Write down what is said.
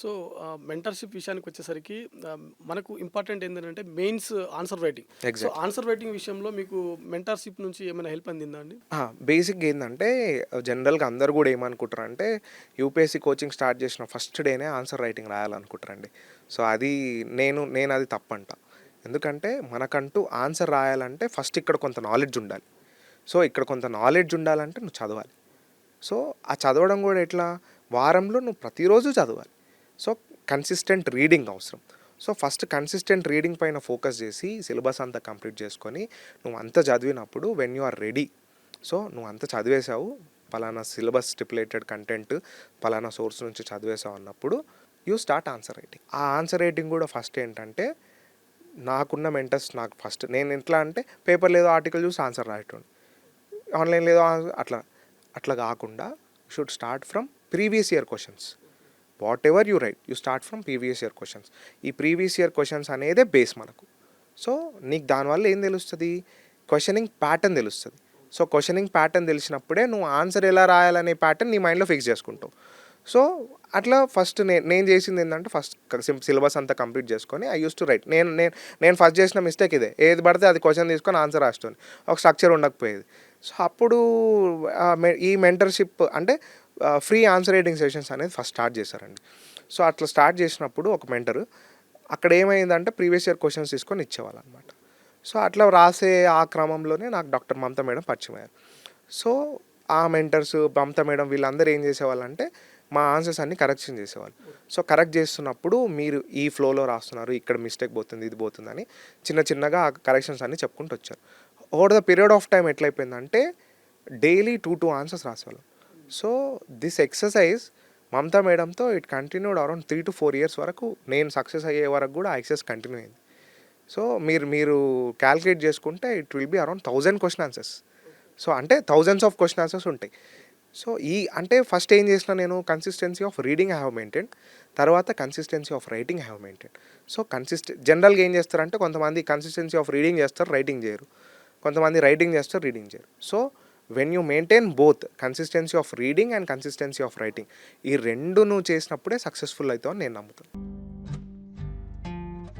So mentorship విషయానికి వచ్చేసరికి మనకు ఇంపార్టెంట్ ఏంటంటే mains answer writing so. Answer writing విషయంలో మీకు మెంటర్షిప్ నుంచి ఏమైనా హెల్ప్ అందిందా అండి? బేసిక్ ఏంటంటే జనరల్గా అందరు కూడా ఏమనుకుంటారు అంటే యూపీఎస్సీ కోచింగ్ స్టార్ట్ చేసిన ఫస్ట్ డేనే ఆన్సర్ రైటింగ్ రాయాలనుకుంటారండి. సో అది నేను నేను అది తప్పంట. ఎందుకంటే మనకంటూ ఆన్సర్ రాయాలంటే ఫస్ట్ ఇక్కడ కొంత నాలెడ్జ్ ఉండాలి. సో ఇక్కడ కొంత నాలెడ్జ్ ఉండాలంటే నువ్వు చదవాలి. సో ఆ చదవడం కూడా ఎట్లా? వారంలో నువ్వు ప్రతిరోజు చదవాలి. సో కన్సిస్టెంట్ రీడింగ్ అవసరం. సో ఫస్ట్ కన్సిస్టెంట్ రీడింగ్ పైన ఫోకస్ చేసి సిలబస్ అంతా కంప్లీట్ చేసుకొని నువ్వు అంత చదివినప్పుడు when you are ready so నువ్వు అంత చదివేశావు పలానా సిలబస్ స్టిపులేటెడ్ కంటెంట్ పలానా సోర్స్ నుంచి చదివేశావు అన్నప్పుడు యూ స్టార్ట్ ఆన్సర్ రైటింగ్ ఆ ఆన్సర్ రైటింగ్ కూడా ఫస్ట్ ఏంటంటే నాకున్న మెంటర్స్ నాకు ఫస్ట్ నేను ఎట్లా అంటే పేపర్ లేదో ఆర్టికల్ చూసి ఆన్సర్ రాయటం. ఆన్లైన్ లేదో అట్లా అట్లా కాకుండా should start from previous year questions whatever you write you start from previous year questions ఈ ప్రీవియస్ ఇయర్ క్వశ్చన్స్ అనేదే బేస్ మనకు. సో నీకు దానివల్ల ఏం తెలుస్తుంది? క్వశ్చనింగ్ ప్యాటర్న్ తెలుస్తుంది. సో క్వశ్చనింగ్ ప్యాటర్న్ తెలిసినప్పుడే నువ్వు ఆన్సర్ ఎలా రాయాలనే ప్యాటర్న్ నీ మైండ్లో ఫిక్స్ చేసుకుంటావు. సో అట్లా ఫస్ట్ నేను నేను చేసింది ఏంటంటే ఫస్ట్ సిలబస్ అంతా కంప్లీట్ చేసుకొని ఐ యూస్ టు రైట్ నేను నేను నేను ఫస్ట్ చేసిన మిస్టేక్ ఇదే. ఏది పడితే అది క్వశ్చన్ తీసుకొని ఆన్సర్ రాస్తుంది ఒక స్ట్రక్చర్ ఉండకపోయేది. సో అప్పుడు ఈ మెంటర్షిప్ అంటే ఫ్రీ ఆన్సర్ రైటింగ్ సెషన్స్ అనేది ఫస్ట్ స్టార్ట్ చేశారండి. సో అట్లా స్టార్ట్ చేసినప్పుడు ఒక మెంటర్ అక్కడ ఏమైందంటే ప్రీవియస్ ఇయర్ క్వశ్చన్స్ తీసుకొని ఇచ్చేవాళ్ళు అనమాట సో అట్లా రాసే ఆ క్రమంలోనే నాకు డాక్టర్ మమతా మేడం పరిచయం అయ్యారు. సో ఆ మెంటర్స్ మమతా మేడం వీళ్ళందరూ ఏం చేసేవాళ్ళు అంటే మా ఆన్సర్స్ అన్ని కరెక్షన్ చేసేవాళ్ళు. సో కరెక్ట్ చేస్తున్నప్పుడు మీరు ఈ ఫ్లోలో రాస్తున్నారు ఇక్కడ మిస్టేక్ పోతుంది ఇది పోతుందని చిన్న చిన్నగా ఆ కరెక్షన్స్ అన్ని చెప్పుకుంటూ వచ్చారు. Over the period of time ఎట్లయిపోయిందంటే daily two two answers రాసేవాళ్ళం. సో దిస్ ఎక్సర్సైజ్ మమతా మేడంతో it continued around three to four years వరకు నేను సక్సెస్ అయ్యే వరకు కూడా ఆ ఎక్సర్సైజ్ కంటిన్యూ అయింది. సో మీరు మీరు క్యాల్కులేట్ చేసుకుంటే it will be around thousand question answers so అంటే థౌజండ్స్ ఆఫ్ క్వశ్చన్ ఆన్సర్స్ ఉంటాయి. సో ఈ అంటే ఫస్ట్ ఏం చేసిన నేను consistency of reading have maintain తర్వాత consistency of writing have maintain so కన్సిస్టె జనరల్గా ఏం చేస్తారంటే కొంతమంది కన్సిస్టెన్సీ ఆఫ్ రీడింగ్ చేస్తారు రైటింగ్ చేయరు. కొంతమంది రైటింగ్ చేస్తారు రీడింగ్ చేయరు. So when you maintain both consistency of reading and consistency of writing ఈ రెండు నువ్వు చేసినప్పుడే సక్సెస్ఫుల్ అవుతావు అని నేను నమ్ముతాను